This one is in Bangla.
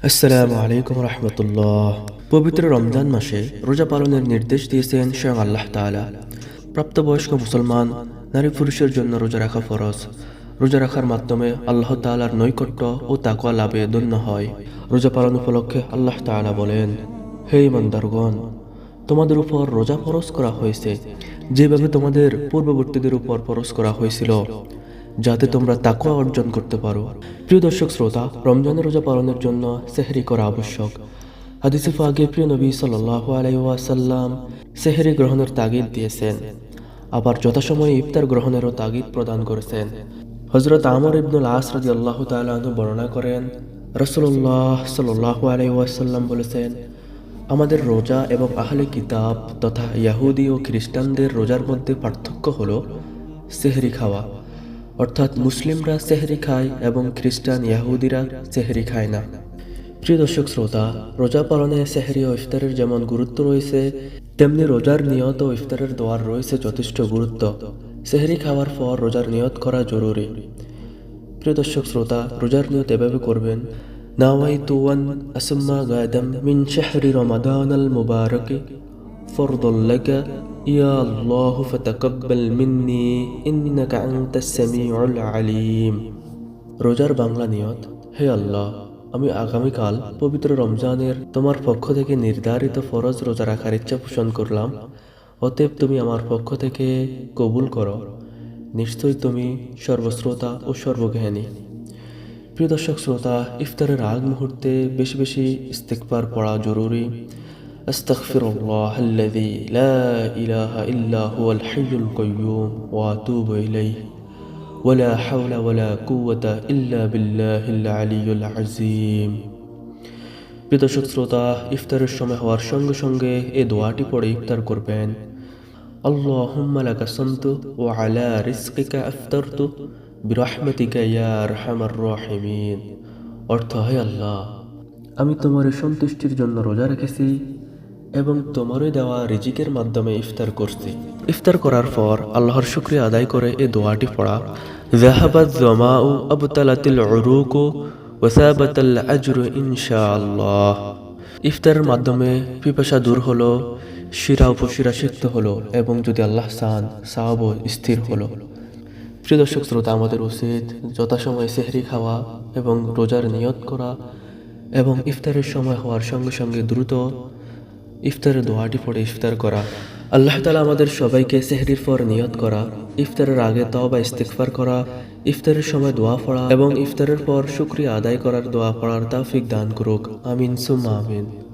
আসসালামু আলাইকুম রহমতুল্লাহ পবিত্র রমজান মাসে রোজা পালনের নির্দেশ দিয়েছেন স্বয়ং আল্লাহ তাআলা প্রাপ্তবয়স্ক মুসলমান নারী পুরুষের জন্য রোজা রাখা ফরজ রোজা রাখার মাধ্যমে আল্লাহ তাআলার নৈকট্য ও তাকওয়া লাভে ধন্য হয় রোজা পালন উপলক্ষে আল্লাহ তাআলা বলেন হে ইমানদারগণ তোমাদের উপর রোজা ফরজ করা হয়েছে যেভাবে তোমাদের পূর্ববর্তীদের উপর ফরজ করা হয়েছিল যাতে তোমরা তাকুয়া অর্জন করতে পারো। প্রিয় দর্শক শ্রোতা রমজানের রোজা পালনের জন্য সেহরি করা আবশ্যক। হাদিসে আগে প্রিয় নবী সাল্লাহ আলাইসাল্লাম সেহরি গ্রহণের তাগিদ দিয়েছেন। আবার যথাসময়ে ইফতার গ্রহণেরও তাগিদ প্রদান করেছেন। হজরত আমর ইবনুল আসরাদি আল্লাহ তালু বর্ণনা করেন রসুল্লাহ সাল্লাহ আলাইসাল্লাম বলেছেন, আমাদের রোজা এবং আহলে কিতাব তথা ইয়াহুদি ও খ্রিস্টানদের রোজার মধ্যে পার্থক্য হলো সেহরি খাওয়া। অর্থাৎ মুসলিমরা সেহরি খায় এবং খ্রিস্টান ইয়াহুদিরা সেহরি খায় না প্রিয় দর্শক শ্রোতা রোজা পালনে সেহরি ও ইফতারের যেমন গুরুত্ব রয়েছে তেমনি রোজার নিয়ত ও ইফতারের দোয়ার রয়েছে যথেষ্ট গুরুত্ব সেহরি খাওয়ার পর রোজার নিয়ত করা জরুরি প্রিয় দর্শক শ্রোতা রোজার নিয়ত এভাবে করবেন নাওয়াইতু আন আসমা গাদাম মিন শাহরি রমাদান আল মুবারক فرضا لك يا الله فتقبل مني إنك أنت السميع العليم রোজার বাংলা নিয়ত হে আল্লাহ আমি আগামীকাল পবিত্র রমজানের তোমার পক্ষ থেকে নির্ধারিত ফরজ রোজা রাখার ইচ্ছা পোষণ করলাম অতএব তুমি আমার পক্ষ থেকে কবুল করো নিশ্চয়ই তুমি সর্বশ্রোতা ও সর্বজ্ঞানী প্রিয় দর্শক শ্রোতা ইফতারের আগ মুহূর্তে বেশি বেশি ইস্তেকবার পড়া জরুরি أستغفر الله الذي لا إله إلا هو الحي القيوم وأتوب إليه ولا حول ولا قوة إلا بالله العلي العظيم প্রিয় দর্শক শ্রোতা ইফতারের সময় হওয়ার সঙ্গে সঙ্গে এই দোয়াটি পড়ে ইফতার করবেন আল্লাহুম্মা লাকা সামতু ওয়া আলা রিজকিকা আফতারতু বিরহমাতিকা ইয়া আরহামার রাহিমিন অর্থ হে আল্লাহ আমি তোমার সন্তুষ্টির জন্য রোজা রেখেছি এবং তোমারই দেওয়া রিজিকের মাধ্যমে ইফতার করছি। ইফতার করার পর আল্লাহর শুক্রিয়া আদায় করে এই দোয়াটি পড়া। জাহাবাত জমাউ আবতালাতিল উরুকু ওয়াসাবাতাল আজরু ইনশাআল্লাহ। ইফতারের মাধ্যমে পিপাসা দূর হলো, শিরা উপশিরা সিক্ত হলো এবং যদি আল্লাহ সান সাহাব স্থির হলো। প্রিয় দর্শক শ্রোতা, আমাদের উচিত যথাসময়ে সেহরি খাওয়া এবং রোজার নিয়ত করা এবং ইফতারের সময় হওয়ার সঙ্গে সঙ্গে দ্রুত ইফতারের দোয়াটি পড়ে ইফতার করা। আল্লাহ তালা আমাদের সবাইকে সেহরির পর নিয়ত করা, ইফতারের আগে তাও বা ইস্তেকফার করা, ইফতারের সময় দোয়া পড়া এবং ইফতারের পর শুক্রিয়া আদায় করার দোয়া পড়ার তাফিক দান করুক। আমিন, সুম্মা আমিন।